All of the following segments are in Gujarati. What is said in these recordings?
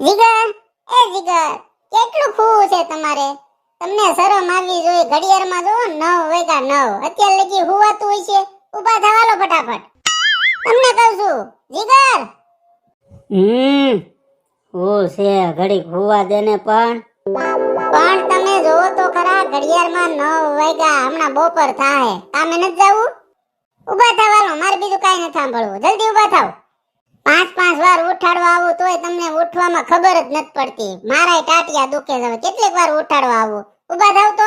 જીગર એ જીગર કેટલું ખુવું છે તમારે? તમને શરમ આવવી જોઈએ ઘડિયાળમાં જો નવ વાગ્યા નવ. અત્યાર લગી હુવાતું હોય છે? ઊભા થવાલો ફટાફટ. તમને કહું છું જીગર હમ ઓ છે ઘડીક હુવા દે ને પણ. પણ તમે જોવો તો ખરા ઘડિયાળમાં નવ વાગ્યા હમણાં બપોર થાય કામે નથી જવું? ઊભા થવાલો મારે બીજું કઈ નથી સાંભળવું. જલ્દી ઊભા થાવ પાંચ પાંચ વાર ઉઠાડવા આવું તોય તમને ઉઠવામાં ખબર જ નથી પડતી. મારાય ટાટિયા દુખે છે. કેટલીક વાર ઉઠાડવા આવું. ઊભા થાવ તો.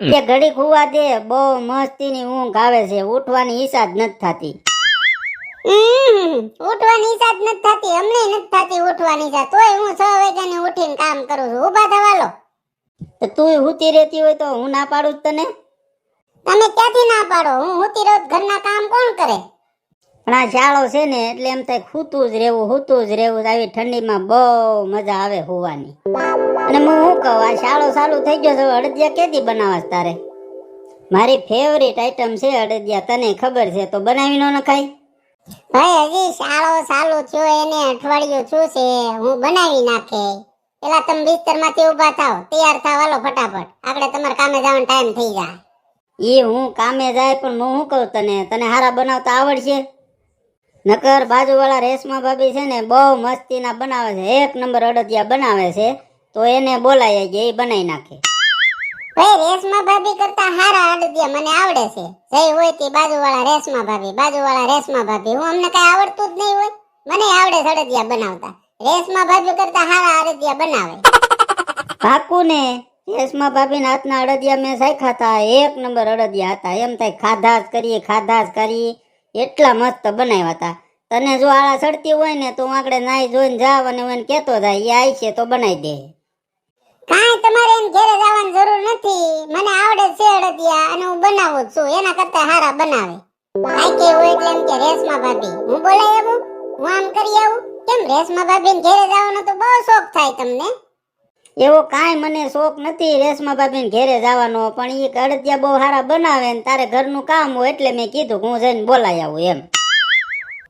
એ ઘડી ખુવા દે બહુ મસ્તીની ઊંઘ આવે છે. ઉઠવાની ઈચ્છા જ નથી થતી. ઉઠવાની ઈચ્છા જ નથી થતી. અમને નથી થતી ઉઠવાની ઈચ્છા. તોય હું છ વાગ્યાની ઉઠીને કામ કરું છું. ઊભા થવાલો તો તું હુતી રહેતી હોય તો હું ના પાડું જ તને? તમે ક્યાંથી ના પાડો? હું હુતી રોજ ઘરના કામ કોણ કરે? પણ આ શાળો છે ને એટલે એમ થાય ખૂતું જ રહેવું હૂતું જ રહેવું આવી ઠંડીમાં બહુ મજા આવે હોવાની. અને હું શું કહું આ શાળો ચાલુ થઈ ગયો છે અડદિયા કેદી બનાવાસ તારે? મારી ફેવરિટ આઈટમ છે અડદિયા તને ખબર છે તો બનાવી ન નખાય? ભાઈ હજી શાળો ચાલુ થયો એને અઠવાડિયું છું છે હું બનાવી નાખે. પેલા તમે બિસ્તરમાંથી ઊભા થાવ તૈયાર થાવ હાલો ફટાફટ. આપણે તમારે કામે જવાનો ટાઈમ થઈ જાય. એ હું કામે જાય પણ હું શું કહું તને? તને હારા બનાવતા આવડશે? નકર બાજુવાળા રેશમા ભાભી છે ને બહુ મસ્તીના બનાવે છે. એક નંબર અડદિયા બનાવે છે. તો એને બોલાય કે એ બનાવી નાખે. ભાઈ રેશમા ભાભી કરતા હારા અડદિયા મને આવડે છે. જઈ હોય તે બાજુવાળા રેશમા ભાભી બાજુવાળા રેશમા ભાભી. હું અમને કઈ આવડતું જ નહીં હોય. મને આવડે છે અડદિયા બનાવતા. રેશમા ભાભી કરતા હારા અડદિયા બનાવે. પાકું ને રેશમા ભાભીના હાથના અડદિયા મેં સાખ્યા હતા એક નંબર અડદિયા હતા. એમ થાય ખાધા જ કરીએ ખાધા જ કરીએ. એટલા મસ્ત બનાવ્યા હતા. તને જો આળા સડતી હોય ને, તો આગળ નાઈ જોઈને જાવ અને એને કહેતો જાય એ આવી છે તો બનાવી દે. કાંઈ તમારે એમ ઘેરે જવાની જરૂર નથી. મને આવડે છે અડદિયા અને હું બનાવું છું. એના કરતા હારા બનાવે. ભાઈ કે હોય એટલે એમ કે, રેશમા ભાભી. હું બોલાય આવું? હું આમ કરી આવું? કેમ રેશમા ભાભી ઘેરે જવાનો તો બહુ શોખ થાય તમને? એવો કાંઈ મને શોખ નથી રેશમા ભાભીને ઘેરે જવાનો, પણ એ અડદિયા બહુ સારા બનાવે ને તારે ઘરનું કામ હોય એટલે મેં કીધું હું જઈને બોલાય આવું એમ.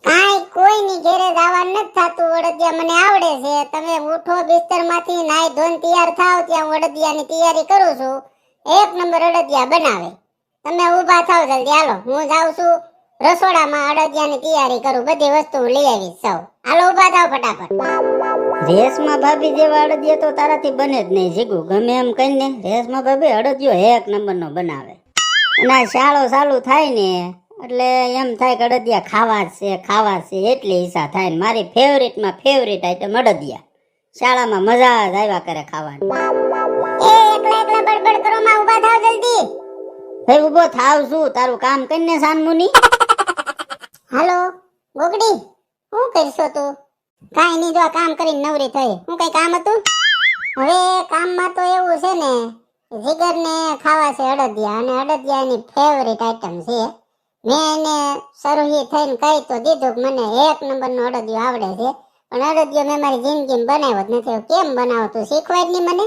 કાંઈ કોઈની ઘેરે જવાનું નથી થતું અડદિયા મને આવડે છે. તમે ઉઠો બિસ્તરમાંથી નાઈ ધોન તૈયાર થાવ, ત્યાં હું અડદિયાની તૈયારી કરું છું. એક નંબર અડદિયા બનાવે. તમે ઊભા થાવ જલ્દી, હાલો, હું જાઉં છું. રસોડામાં અડદિયાની તૈયારી કરું, બધી વસ્તુ લઈ આવીશ સૌ હાલો, ઊભા થાવ ફટાફટ. રેશમા ભાભી જેવા અડદિયા તો તારાથી બને જ નહીં જીગું. ગમે એમ કહીને રેસમાં ભાભી અડદિયો એક નંબરનો બનાવે. અને આ શાળો ચાલુ થાય ને એટલે એમ થાય કે અડદિયા ખાવા જ છે ખાવા જ છે એટલી ઈચ્છા થાય ને મારી ફેવરેટમાં ફેવરેટ આઈટમ અડદિયા. શાળામાં મજા જ આવ્યા કરે ખાવાની. એ એકલા એકલા બડબડ કરો માં ઊભા થાવ જલ્દી. ભાઈ ઊભો થાવ છું તારું કામ કરીને સાનમુની? હાલો ગોગડી શું કરશો તું? કાંઈ નહીં જો કામ કરીને નવરી થઈ. હું કઈ કામ હતું? હવે કામમાં તો એવું છે ને જીગરને ખાવા છે અડદિયા અને અડદિયા ની ફેવરિટ આઈટમ છે. મેં એને શરૂ થઈને કહી તો દીધું કે મને એક નંબરનો અડદિયો આવડે છે. પણ અડદિયો મેં મારી જિંદગીમાં બનાવ્યો જ નથી. કેમ બનાવો તું? શીખવાય જ નહીં મને?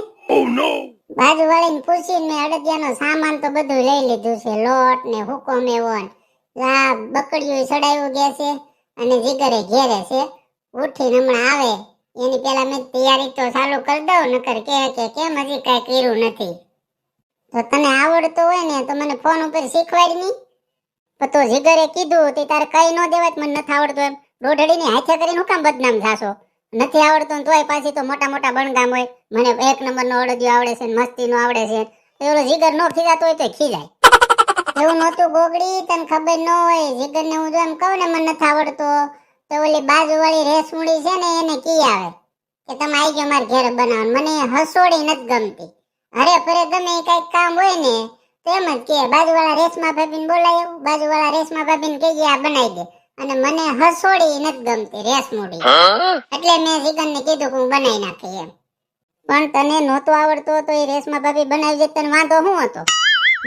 બાજુવાળીને પૂછીને મેં અડદિયાનો સામાન તો બધું લઈ લીધું છે. લોટ ને હુકમ એવો ને. આ બકડીયું સડાયું ગયા છે અને જીગરે ઘેરે છે. ઉઠીને હમણાં આવે. એની પહેલા મેં તૈયારી તો ચાલુ કરી દઉં, નકર કે કે કેમ હજી કઈ કર્યું નથી. તો તને આવડતું હોય ને, તો મને ફોન ઉપર શીખવાડ નહીં પણ તો જીગરે કીધું તે તારે કઈ ન દેવાય મને નથી આવડતું એમ. રોઢડીની હાથે કરીને હું કામ બદનામ થાશો? નથી આવડતું ને તોય પાછી તો મોટા મોટા બણગામ હોય. મને એક નંબરનો અડદિયો આવડે છે મસ્તી મસ્તીનો આવડે છે. તો જીગર નો ખીજાતો હોય તો ખીજાય. એવું નહોતું ગોગડી, તને ખબર ન હોય. જીગર ને હું જો એમ કહું ને, મને નથી આવડતો. તો ઓલી બાજુવાળી રેસમુડી છે ને એને કી આવે? કે તમે આવી ગયો મારા ઘેર બનાવો મને હસોડી નથી ગમતી. અરે પરે તમે કંઈક કામ હોય ને તો એમ જ કે બાજુવાળા રેશમા ભાભીને બોલાયો બાજુવાળા રેશમા ભાભીને કહેજે આ બનાવી દે. અને મને હસોડી નથી ગમતી રેસમુડી એટલે મેં જીગરને કીધું કે હું બનાવી નાખી એમ. પણ તને નહોતો આવડતો તો એ રેસમા ભાભી બનાવી દે તને વાંધો શું હતો?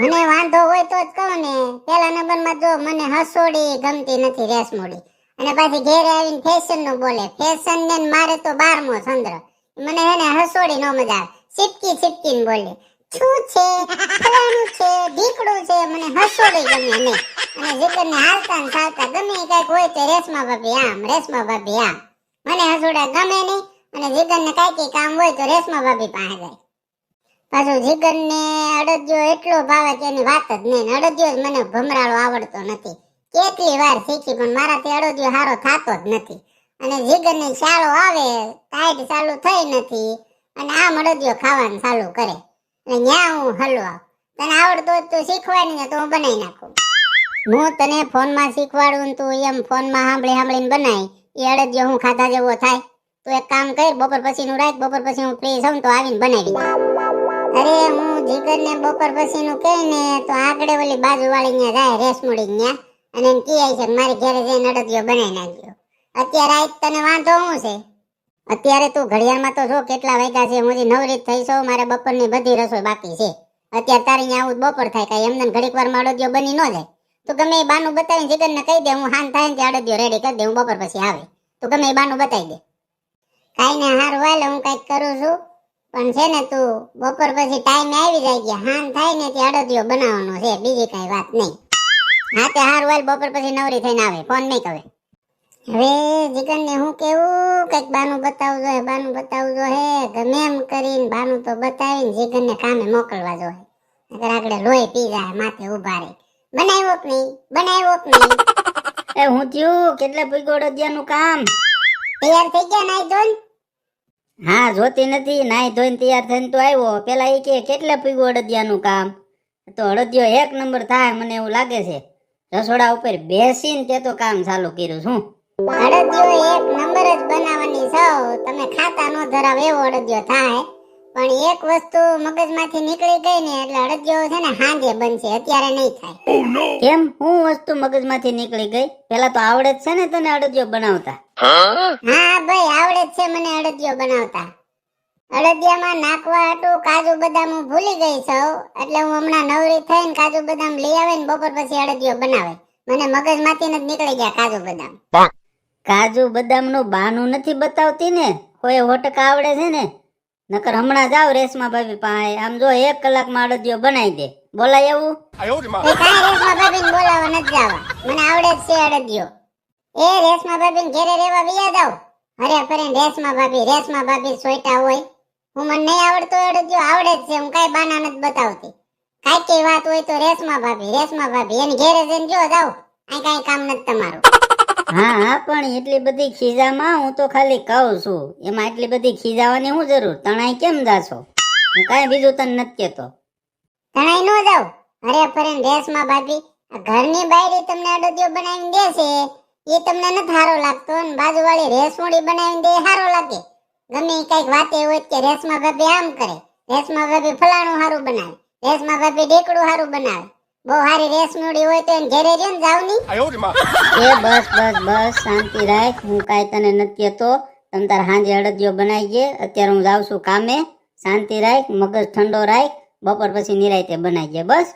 મને વાંધો હોય તો જ કહું ને. પેલા નંબરમાં જો મને હસોડી ગમતી નથી રેસમોડી અને પાછી ઘેર આવીને ફેશનનું બોલે. ફેશન ને ને મારે તો બારમો ચંદ્ર. મને એને હસોડી નો મજા આવે. ચીપકી ચીપકીને બોલે. શું છે? ફલાણું છે? ઢીકડું છે? મને હસોડી ગમે નહીં. અને જીગર ને હાલતા ને ચાલતા ગમે કંઈક હોય તો રેશમા ભાભી આમ, રેશમા ભાભી આમ. મને હસોડા ગમે નહીં. અને જીગર ને કઈ કામ હોય તો રેશમા ભાભી પાસે જાય. પાછું જીગરને અડદિયો એટલો ભાવે કે એની વાત જ નહીં. ને અડદિયો જ મને ભમરાળો આવડતો નથી. કેટલી વાર શીખી, પણ મારાથી અડદિયો સારો થતો જ નથી. અને જીગરની શાળો આવે, ટાઈટ ચાલુ થઈ નથી, અને આ અડદિયો ખાવાનું ચાલુ કરે. અને ન્યા હું હલવા તને આવડતો હોય તો શીખવાની ને તો હું બનાવી નાખું. હું તને ફોનમાં શીખવાડું તું એમ ફોનમાં સાંભળી સાંભળીને બનાય. એ અડદિયો હું ખાધા જેવો થાય. તું એક કામ કર, બપોર પછી નું રાખ, બપોર પછી હું ફ્રી છું તો આવીને બનાવી અરે હું જીગર ને બપોર પછી નું કહે ને તો આગળ ઓલી બાજુ વાળી ન્યા જાય રેસમુડી ન્યા. અને એમ કહે છે, મારી ઘેરે જઈને અડદિયો બનાવી નાખજો. અત્યારે આજ તને વાંધો શું છે? અત્યારે તું ઘડિયાળમાં તો જો કેટલા વાગ્યા છે, હું હજી નવરી થઈ છો, મારે બપોરની બધી રસોઈ બાકી છે. અત્યારે તારી અહીંયા આવું બપોર થાય, કાંઈ એમને ઘડીક વાર અડદિયો બની ન જાય. તું ગમે એ બાનું બતાવીને જીગરને કહી દે, હું હાન થાય ને ત્યાં અડદિયો રેડી કરી દે, હું બપોર પછી આવે. તું ગમે એ બાનું બતાવી દે. કાંઈ ને હારું વાલે હું કાંઈક કરું છું. પણ છે ને તું બપોર પછી ટાઈમે આવી જાય, કે હાન થાય ને ત્યાં અડદિયો બનાવવાનો છે, બીજી કાંઈ વાત નહીં. હા તે હારું હાલ બપોર પછી નવરી થઈને આવે ફોન નહીં કરે. હવે જીગરને હું કેવું? કંઈક બાનું બતાવજો હે બાનું બતાવજો હે ગમે એમ કરીને બાનું તો બતાવીને જીગરને કામે મોકલવા જો નકર આગળ લોહી પી જાય માથે ઊભા રહે. બનાવ્યો કે નહીં? બનાવ્યો કે નહીં? એ હું થયું? કેટલા પૈગો અડદિયાનું કામ? તૈયાર થઈ ગયા નાઈ ધોઈ હા જોતી નથી. નાઈ ધોઈને તૈયાર થઈને તો આવ્યો. પેલા એ કે કેટલા પીગું અડદિયાનું કામ? તો અડદિયો એક નંબર થાય મને એવું લાગે છે. રસોડા ઉપર બેસીને તે તો કામ ચાલુ કર્યું છું. અડદિયો એક નંબર જ બનાવવાની સૌ તમે ખાતા નો ધરાવ એવો અડદિયો થાય. પણ એક વસ્તુ મગજમાંથી નીકળી ગઈ ને એટલે અડદિયો છે ને હાંજે બનશે અત્યારે નહીં થાય. કેમ? હું વસ્તુ મગજમાંથી નીકળી ગઈ? પેલા તો આવડે જ છે ને તને અડદિયો બનાવતા? હા ભાઈ આવડે જ છે મને અડદિયો બનાવતા. અડદિયામાં નાખવા હતું કાજુ બદામ હું ભૂલી ગઈ સૌ. એટલે હું હમણાં નવરી થઈને કાજુ બદામ લઈ આવે ને બપોર પછી અડદિયો બનાવે. મને મગજમાંથી જ નીકળી ગયા કાજુ બદામ. કાજુ બદામનું બહાનું નથી બતાવતી ને? કોઈ હોટકા આવડે છે ને? નકર હમણાં જાવ રેશમા ભાભી પાસે. આમ જો એક કલાકમાં અડદિયો બનાવી દે. બોલાય એવું? કાંઈ રેશમા ભાભી બોલાવો નથી જાવા. મને આવડે જ છે અડદિયો. એ રેશમા ભાભી ઘેરે રહેવા વિયા જાવ. અરે ફરી રેશમા ભાભી રેશમા ભાભી સોયટા હોય. હું મને નહીં આવડતો અડદિયો આવડે જ છે હું કાંઈ બાના નથી બતાવતી. કાંઈ કઈ વાત હોય તો રેસમાં ભાભી રેસમાં ભાભી એની ઘેરે જઈને જો જાવ અહીં કાંઈ કામ નથી તમારું. હા હા પણ એટલી બધી ખીજામાં હું તો ખાલી કહું છું એમાં એટલી બધી ખીજાવાની હું જરૂર તણાઈ કેમ જાશો? હું કાંઈ બીજું તને નથી કહેતો. તણાઈ ન જાવ અરે ફરીને રેસમાં ભાભી આ ઘરની બાયરી તમને અડદિયો બનાવીને છે. એ તમને નથી સારો લાગતો અને બાજુવાળી રેસમોડી બનાવીને દે સારો લાગે. ગમે કંઈક વાતે હોય કે રેશમા ભાભી આમ કરે. રેશમા ભાભી ફલાણું સારું બનાવે. રેશમા ભાભી ઢેકડું સારું બનાવે. બહુ સારી રેશમોડી હોય તો એને ઘેરે રહ્યો ને. જાવની એ બસ બસ બસ શાંતિ રાખ. હું કાંઈ તને નથી હતો તમ તાર હાંજે અડદિયો બનાવીએ અત્યારે હું જાઉં છું કામે. શાંતિ રાખ મગજ ઠંડો રાખ. બપોર પછી નિરાયતે બનાવીએ બસ.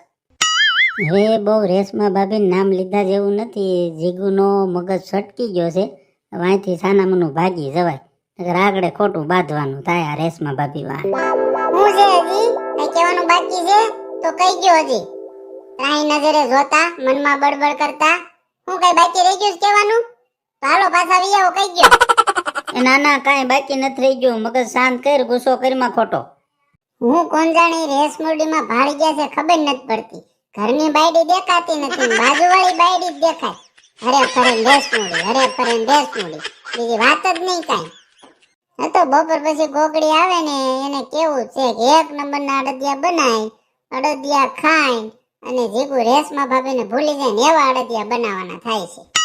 હે બહુ રેશમા ભાભી નામ લીધા જેવું નથી. જીગુનો મગજ છટકી ગયો છે. વાંચી સાનામનું ભાગી જવાય. આગળ ખોટું બાંધવાનું થાય આ રેસમાં ભાભી વાં હું છે હજી? કઈ કહેવાનું બાકી છે? તો કહી ગયો હજી. ત્રાહી નજરે જોતા મનમાં બડબડ કરતા. હું કઈ બાકી રહી ગયું કહેવાનું? હાલો પાછા વી આવો કહી ગયો એ ના ના કાંઈ બાકી નથી રહી ગયું. મગજ શાંત કર ગુસ્સો કરીમાં ખોટો. હું કોણ રેસ રેસમુડીમાં ભાળી ગયા છે ખબર નથી પડતી. ઘરની બાયડી દેખાતી નથી બાજુવાળી બાયડી જ દેખાય. હરે ફરે રેસમુડી હરે ફરે રેસમુડી બીજી વાત જ નહીં કાંઈ. તો બપોર પછી ગોગડી આવે ને, એને કેવું છે કે એક નંબરના અડદિયા બનાય, અડદિયા ખાય અને જીગુ રેસમાં ભાભીને ભૂલી જાય ને એવા અડદિયા બનાવવાના થાય છે.